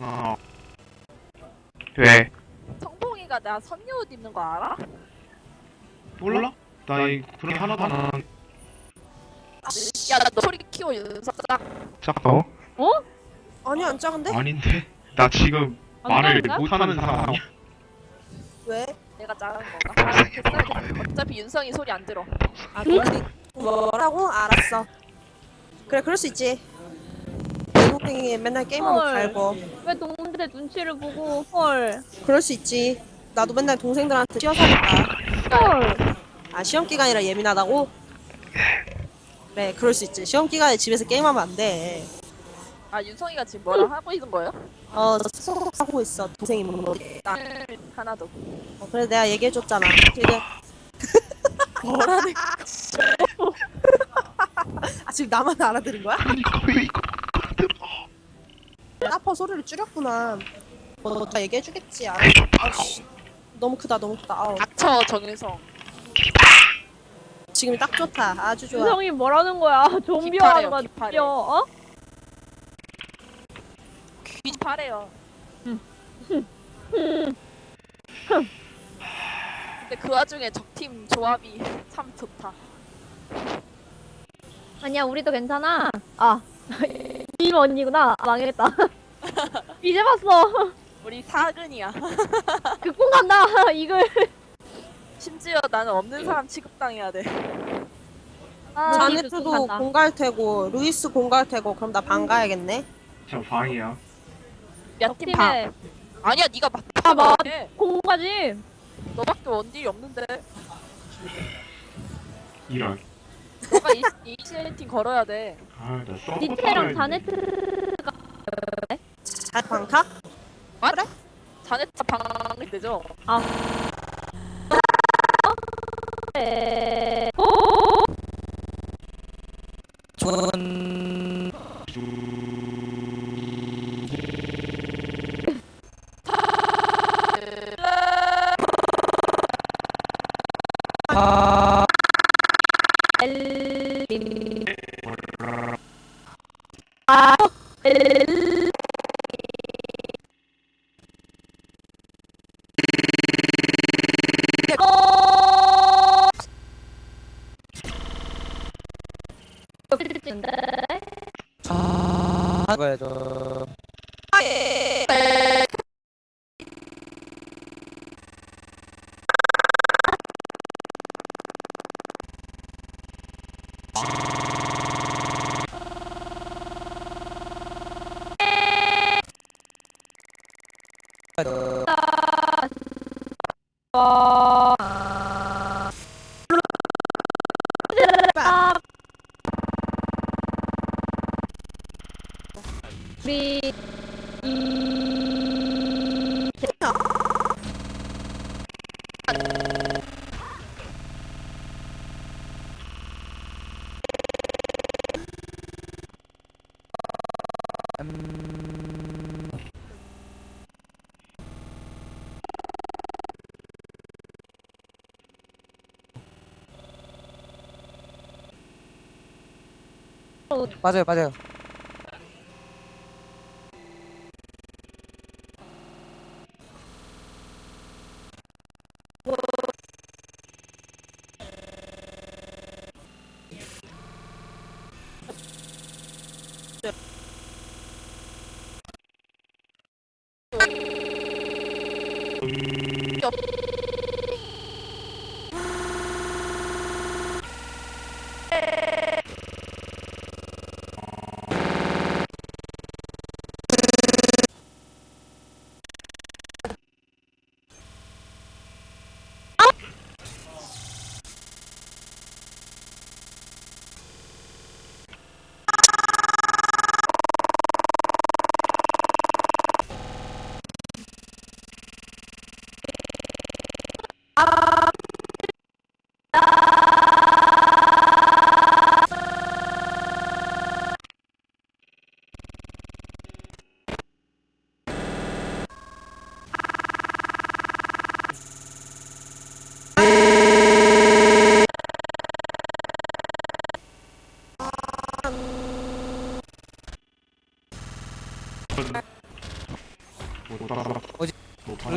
어. 왜? 성봉이가 나 선녀 옷 입는 거 알아? 몰라? 나이 그런 게 하나도 안 하는 야, 나 너 소리 키워 윤석사. 작어? 아니 안 작은데? 아닌데? 나 지금 말을? 못하는 사람이야 왜? 내가 작은 거가. 아, 됐어, 됐어. 어차피 윤성이 소리 안 들어. 아 그래? 뭐라고? 알았어. 그래 그럴 수 있지. 외국인이 맨날 게임하고 헐. 갈고 왜 동생들 눈치를 보고 헐 그럴 수 있지. 나도 맨날 동생들한테 쉬어서니까. 헐. 아 시험 기간이라 예민하다고? 그래 그럴 수 있지. 시험 기간에 집에서 게임하면 안 돼. 아, 윤성이가 지금 뭐라 하고 있는 거예요? 어 스스로 하고 있어 동생이 먹는 거. 나 하나도. 어, 그래 내가 얘기해줬잖아. 되게 뭐라는 아 지금 나만 알아들은 거야? 아퍼 소리를 줄였구나. 어, 너가 얘기해주겠지. 알았어. 아씨 너무 크다 너무 크다. 아우. 닥쳐 정윤성. 지금이 딱 좋다. 아주 좋아. 윤성이 뭐라는 거야? 하는 거야 기파래요, 어? 귀파래요. 응. 근데 그 와중에 적팀 조합이 참 좋다. 아니야 우리도 괜찮아 아 님 언니구나 아, 망했다 이제 봤어 우리 사근이야. 극공 간다 이글 심지어 나는 없는 사람 취급당해야 돼. 아, 자네트도 극공 간다. 공갈 테고 루이스 공갈 테고 그럼 나방 가야겠네. 저 방이야 몇팀 봐. 팀에 아니야, 네가 막. 아, 맞- 해. 공가지 너밖에 원딜이 없는데. 이런 너가 이, 이시팀 걸어야 돼. 아나 니체랑 따라야 자네트가 잘 방타? 자네트 방이 되죠? 에... 엘... 아... 엘... 어... 우 맞아요, 맞아요.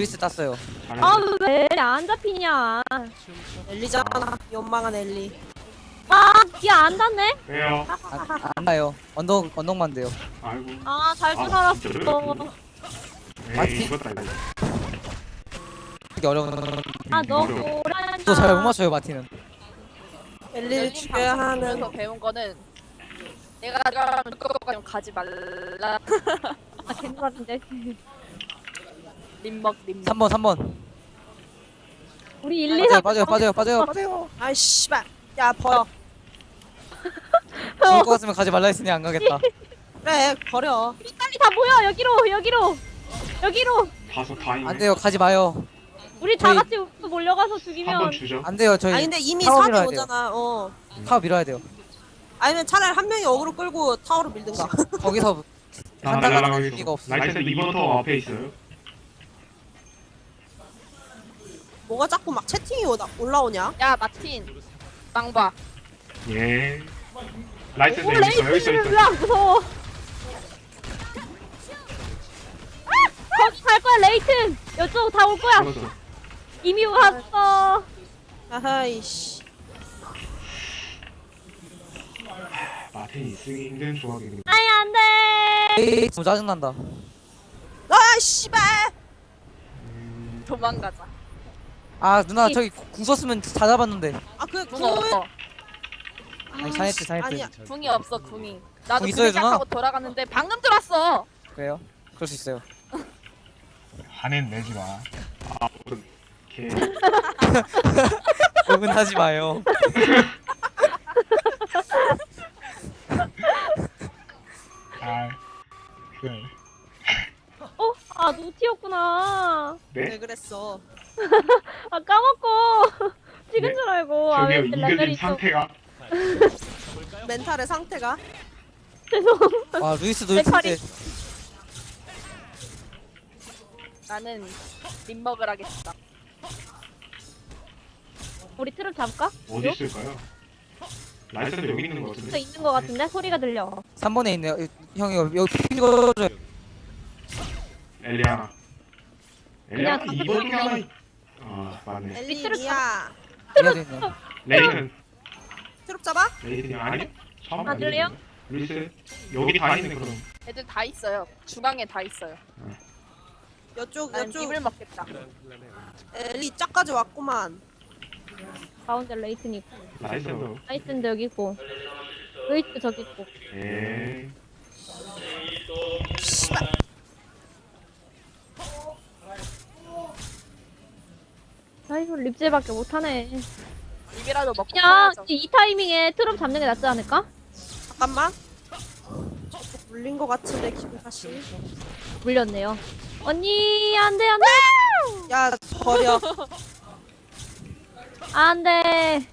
루이스 땄어요. 잘했어. 아왜안 잡히냐 엘리잖아 연망한 엘리 아뒤안 닿네 빼요. 안, 안 나요. 언덕 언덕만 돼요. 아이고. 아, 진짜요? 에이 맞지? 이거다 이거. 되게 어려운. 아. 너무 오란다 또잘 못 맞춰요 마티는. 엘리를 죽여야 하는 방송에서 배운 거는 내가 가면 그거까지 가지 말라. 아 괜찮은데 림먹 림먹. 3번 3번. 우리 1, 2, 3 빠져요 빠져요 빠져요 빠져요. 아이 씨발 야 버려 죽을 것 같으면 가지 말라 했으니 안 가겠다. 그래 버려 빨리 다 모여 여기로 여기로 여기로 다섯 다잉. 안 돼요 가지 마요. 우리 다 저희- 같이 몰려가서 한번 죽이면 주죠. 안 돼요 저희 아니 근데 이미 타워 4대 밀어야 돼요. 5잖아 어 타워 밀어야 돼요. 아니면 차라리 한 명이 어그로 끌고 타워로 밀든가 거기서 나 날라가겠어. 의미가 없어. 라이센스 2번 터 앞에 있어요. 뭐가 자꾸 막 채팅이 오다, 올라오냐 야 마틴. 빵봐. 예. 라이센스 오 여기 있어 여기 있어 레이스를 있어. 왜안 무서워 아! 거기 갈 거야 레이튼 이쪽 다 올 거야. 이미 갔어 아하이씨 마틴이 쓰기 힘든 조합이거든. 아이 안돼 에이 너무 짜증난다. 아 씨발 도망가자. 아 누나 저기 궁 썼으면 다 잡았는데. 아그 궁 궁을 없어. 아니 자네트 자네트. 아니야 궁이 없어 궁이. 나도 궁 궁 있어요, 누나? 시작하고 돌아갔는데 방금 들었어. 그래요? 그럴 수 있어요. 화낸 내지 마. 아 개. 욕은 하지 마요. 아. 그래. 어? 아 노티였구나 왜 네? 그랬어 아 까먹고 찍은 네? 줄 알고 아 저기요 좀 상태가 멘탈의 상태가 죄송 와 루이스도 내 팔이- 1등째. 나는 림먹을 하겠다. 우리 트럭 잡을까? 어디 있을까요? 라이센스 여기 있는 거또 같은데. 있는 거 같은데 소리가 들려 3번에 있네요. 이- 형이 여기 여기 찍어줘요. 엘리아나. 엘리아나 그냥 2번 중에 하나. 있- 아 맞네. 엘리 밑으로 미야 이어져 있네요. 레이튼. 트럭 잡아? 레이튼이 아니요? 처음 아, 그래요? 루이스 여기 다 있네 그럼. 애들 다 있어요. 중앙에 다 있어요. 여쪽 난 여쪽 입을 먹겠다. 엘리 짝까지 왔구만 가운데 레이튼 있고 라이센스. 라이튼도 여기 있고 루이스 저기 있고 에. 씨발 아이고 립제밖에 못하네. 입이라도 먹고 그냥 살아야죠. 이, 이 타이밍에 트럭 잡는 게 낫지 않을까? 잠깐만. 물린 거 같은데 기분 탓이 물렸네요. 언니 안돼 안돼! 야 버려. 안돼.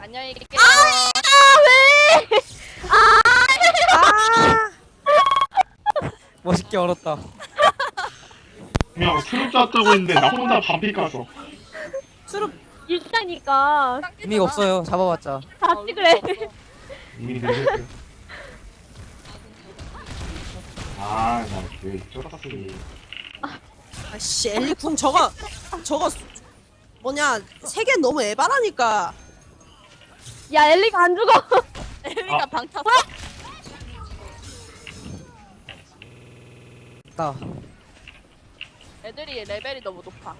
안녕히 계세요. 아 왜? 아. 멋있게 얼었다. 그냥 트롯 잡자고 했는데 나 혼자 반피 갔어. 수룹 일다니까 의미가 없어요. 잡아봤자. 다 찍으래 이미 늦었어. 아, 나왜 쫄았으니. 아씨 엘리 궁 저거 저거 뭐냐 세개 너무 에바라니까 야 엘리가 안 죽어 엘리가 아. 방 탔어. 나. 애들이 레벨이 너무 높아.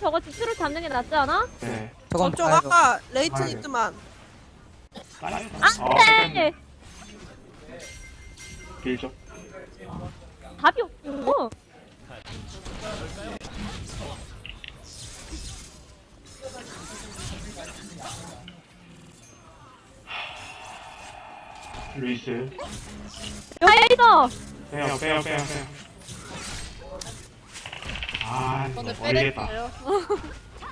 저거 트럭 잡는 게 낫지 않아? 네. 저건 저쪽. 아까 레이튼 아이고. 있더만 안 돼 길죠. 답이 없어 루이스. 여기 있어 빼요, 빼요, 빼요, 빼요. 아, 이거 저는 모르겠다. 빼랬어요.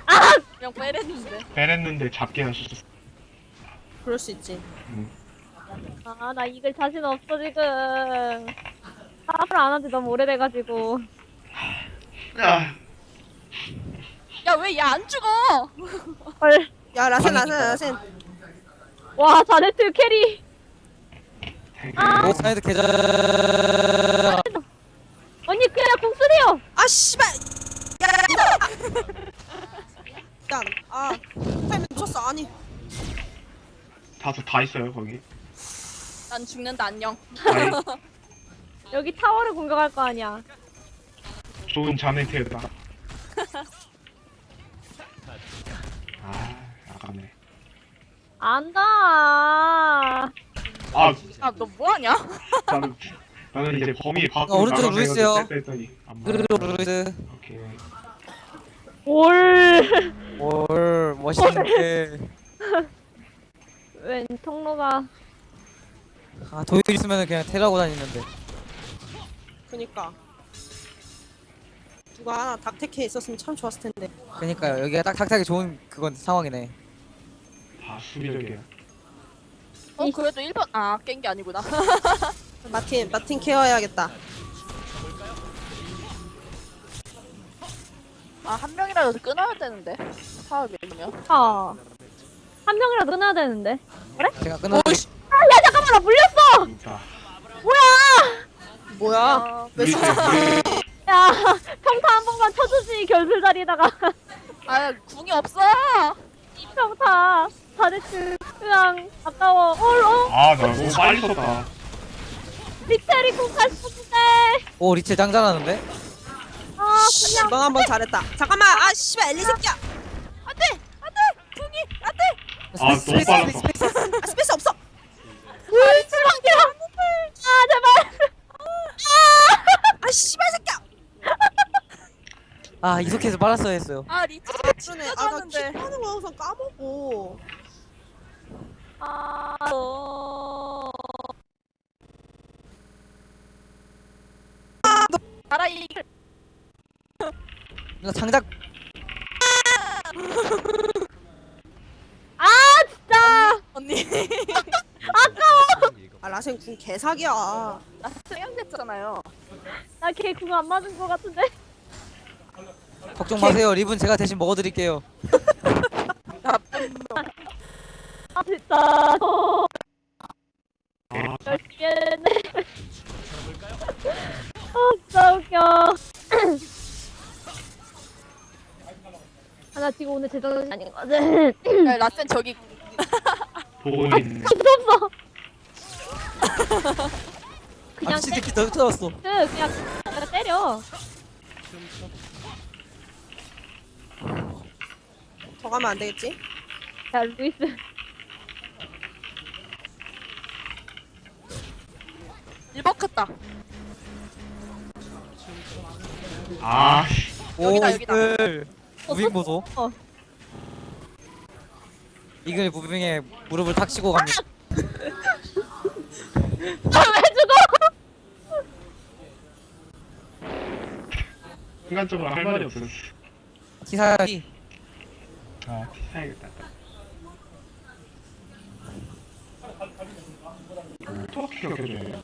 아! 그냥 빼랬는데. 빼냈는데 잡게 하셨어. 그럴 수 있지 아 나 이글 자신 없어 지금 합을 안 한 지 너무 오래돼가지고 아, 야 왜 얘 안 죽어? 헐. 야 라센 라센 그러니까. 라센 와 자네트 캐리 아오 사이드 계좌 언니 그냥 궁수래요. 아 씨발 야아 타이밍 놓쳤어 아니 다섯 다 있어요 거기. 난 죽는다 안녕. 아이, 여기 타워를 공격할 거 아니야. 좋은 자네트였다. 아 아가네. 안다. 아 아 너 뭐하냐? 나는 나는 이제 범위 어, 밖으로 오른쪽 나가서 루이스요. 뺐다 했더니 안 맞아. 루이스 오케이. 올. 올 멋있는데 웬 통로가 아 도일 있으면 그냥 테러하고 다니는데 그니까 누가 하나 닥테케 있었으면 참 좋았을 텐데 그니까요 여기가 딱 탁탁이 좋은 그건 상황이네 다 수비적이야. 어 그래도 1번 아 깬 게 아니구나. 마틴 마틴 케어해야겠다 아 한 명이라도 끊어야 되는데. 사업 밀면. 아. 한 명이라도 끊어야 되는데. 제가 끊어 오이씨. 야 잠깐만 나 물렸어. 진짜. 뭐야 아, 루이스 루이스 야 평타 한 번만 쳐주지 결슬 자리에다가 아 궁이 없어. 평타 다데스 그냥 아까워. 올 어. 아, 나 너무 빨리 썼다. 리체리 공갈 싶은데. 오 리첼 짱 잘하는데 아 씨, 그냥 이번 한번 잘했다 잠깐만 아 씨발 엘리 새끼야 안돼 안돼 궁이 안돼. 아, 너무 빨랐어. 아 스페이스 없어 리체방이야. 아 제발. 아 씨발 새끼야 아 이속해서 빨았어야 했어요 아 리치 그러네 진짜 아나 좋았는데. 킥하는 거 항상 까먹어 아. 어... 알아 이 누나 장작 아 진짜. 언니 아 라센 궁 개사기야 나 생각했잖아요. 나걔 그거 안 맞은 거 같은데. 걱정 마세요 립은 제가 대신 먹어드릴게요 나쁜 아 진짜. 어, 아, 나 지금 오늘 제정신 아닌 거지. 야, 라센 저기 보고 있네. 없어. 아 그냥 미친 때, 새끼 더 터졌어 그냥 그냥 때려. 더 가면 안 되겠지? 야 루이스. 일박했다. 아, 씨. 여기다, 여기다. 무빙 보소 어. 이글 무빙에 무릎을 탁 치고 갑니다 아왜 죽어? 순간적으로 할 말이 없었어. 기사 이 아, 해야겠다. 또 기억해줘요.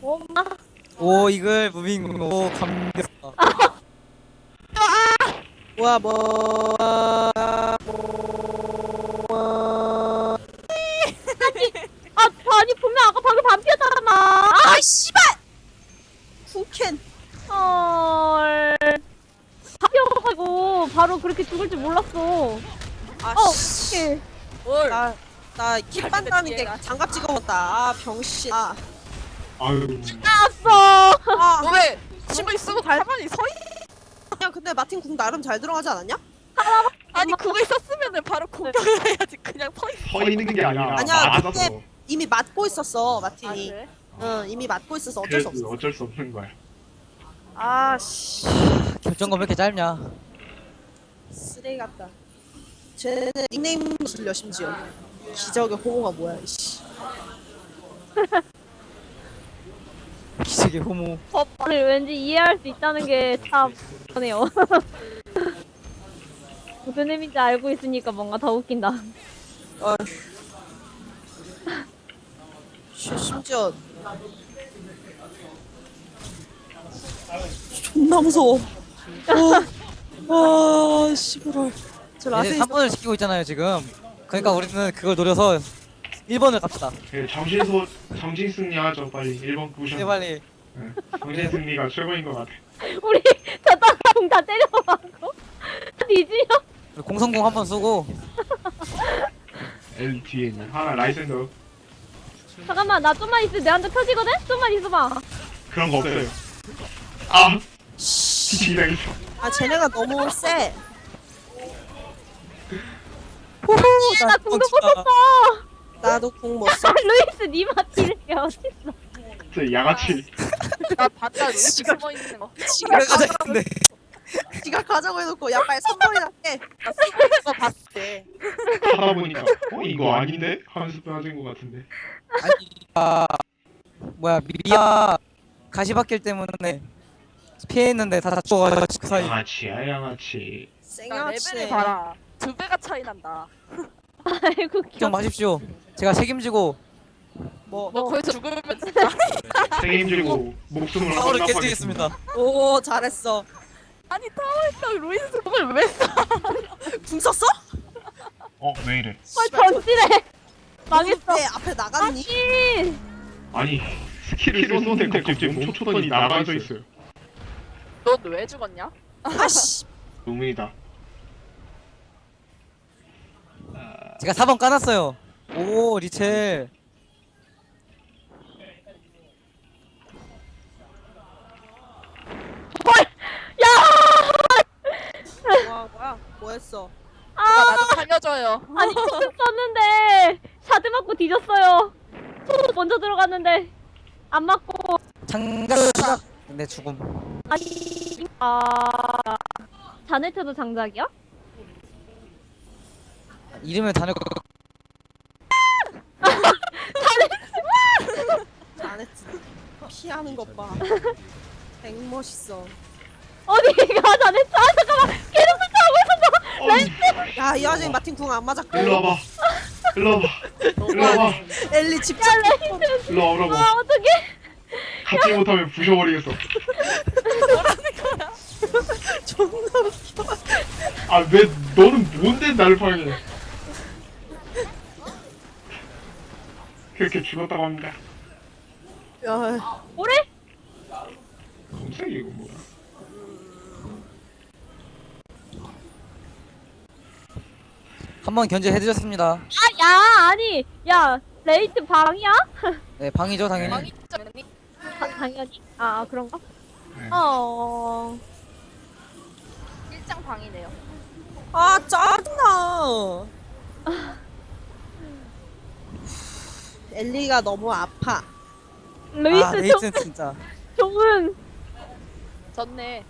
엄마. 오 이글 무빙 오 감겼어 뭐야 뭐아 아니 분명 아까 방금 반피였잖아. 아 씨발 후켄 헐. 반피여가지고 바로 그렇게 죽을 줄 몰랐어. 아 어, 씨. 어떡해. 뭘? 나나 킥반 다는 게 장갑 찍어먹었다 아 병신 아, 아유. 나왔어. 아 너왜 침을 쓰고 가만히 서 있? 그냥 근데 마틴 궁 나름 잘 들어가지 않았냐? 아니 그거 있었으면은 바로 공격을 해야지. 그냥 서 있. 서 있는 게 아니라 아니야, 맞았어. 그때 이미 맞고 있었어 아 마틴이 그래? 응 이미 맞고 있어서 어쩔 수 없어 어쩔 수 없는 거야. 아씨 결정권 왜 이렇게 짧냐 쓰레기 같다 쟤는 닉네임 들려 심지어 기적의 호모가 뭐야 이씨 기적의 호모 아니, 왠지 이해할 수 있다는 게참 그러네요. 무슨 의미인지 알고 있으니까 뭔가 더 웃긴다. 어. 씨, 심지어 존나 무서워 어. 와 씨부럴 저 얘네 라센 3분을 지키고 있잖아요 지금 그러니까 우리는 그걸 노려서 1번을 갑시다. 예, 정신소 정신 승리하죠 빨리 1번 구션. 네, 빨리. 예, 정신 승리가 최고인 것 같아. 우리 저따공 다 때려박고 뒤지요? 우리 공성공 한번 쏘고 L 뒤에 있는 하나 라이센더 잠깐만 나 좀만 있으면 내한테 펴지거든? 좀만 있어봐 그런 거 없어요. 아 기당했어. 아 쟤네가 너무 세. 호호 나 공도 진짜 못했어 나도 궁못 써. 아, 루이스 니마 딜이 어딨어 저 양아치. 나 봤다 루이스 숨어 있는 거. 지가 가자 근데 지가 가자고 해놓고 야 빨리 선물이나 해. 나 숨어 있는 거 봤대. 하다 보니까 어 이거 아닌데 하면서 빠진 것 같은데. 아니 아 뭐야 미야 가시밭길 때문에 피했는데 다 죽어가지고 그 사이 양아치야 양아치. 나 레벨이 쌩아치. 봐라. 두 배가 차이 난다. 아이고 걱정 귀여워 마십시오 제가 책임지고 뭐. 너 거기서 죽으면 진짜. 책임지고 목숨을 파워를. 깨드리겠습니다 오 잘했어. 아니 타워에서 루이스 공을 왜 써? 궁 썼어? 어왜 이래? 아 전진해 망했어 왜 앞에 나갔니? 이 아니 스킬을 쏘는데 갑자기 멈춰더니 나가져 있어요. 넌 왜 죽었냐? 아씨. 의문이다. 제가 4번 까놨어요 오 리첼. 와 뭐야? 뭐했어? 누가 나좀 살려줘요. 아니 소금 썼는데 샤드 맞고 뒤졌어요. 소금 먼저 들어갔는데 안 맞고. 장작 장작 내 죽음. 아니 아. 자네트도 장작이야? 이름을 다녀 잘했지. 피하는 것 봐. 백 멋있어. 어디 가 자네트 아 잠깐만 계속 쫓아오고 있었어 어이, 야이 와중에 마틴 궁 안 맞았고. 일로 와봐. 일로 와봐. 일로 와봐. 엘리 집중. 일로 와보라고. 아 어떡해 갖지 못하면 부셔버리겠어. 존나 웃겨. 아 왜 너는 뭔데 나를 방해? 그렇게 죽었다고 합니다. 야 뭐래? 검색이 이거 뭐야? 한 번 견제해드렸습니다 아 야 아니 야 레이트 방이야? 네 방이죠 당연히 망이 있잖니? 다, 당연히 아 그런가? 네. 어 일장 방이네요. 아 짜증나. 엘리가 너무 아파. 루이스 아좀 레이튼 진짜 종은 졌네.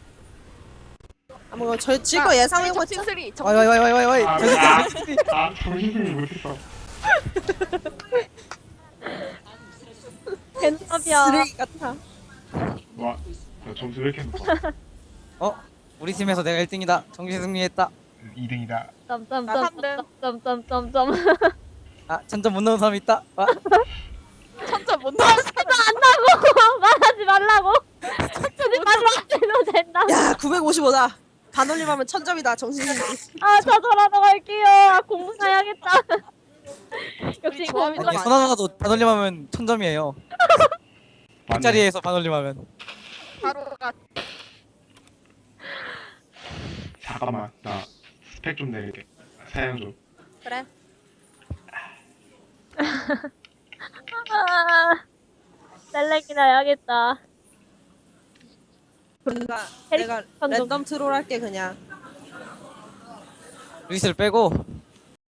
아, 뭐저 질거 예상해고 했죠? 칭슬이 와이 와이 와이 와이 와이 아, 아. 아 정신이 못했어. 벤탑이야 쓰레기 같아. 와, 나 점수 왜 이렇게 높아? 어? 우리 팀에서 내가 1등이다 정신 승리했다 2등이다. 나 점점점점점점점 아 천점 못 넣은 사람 있다 아, 천점 못 나왔어. 안다고 말하지 말라고 하지 말라고 해도 된다 야 955다. 반올림하면 천점이다 정신이. 아 저절하러 갈게요 아, 공부 가야겠다 역시 우리 조합이 공부 아니 많아. 선화가도 반올림하면 천점이에요 맞네. 짝자리에서 반올림하면 하루가 잠깐만, 나 스펙 좀 내릴게. 사양 좀. 그래. 아, 셀렉이나 해야겠다 내가 캐릭 내가 선정. 랜덤 트롤 할게 그냥. 루이스를 빼고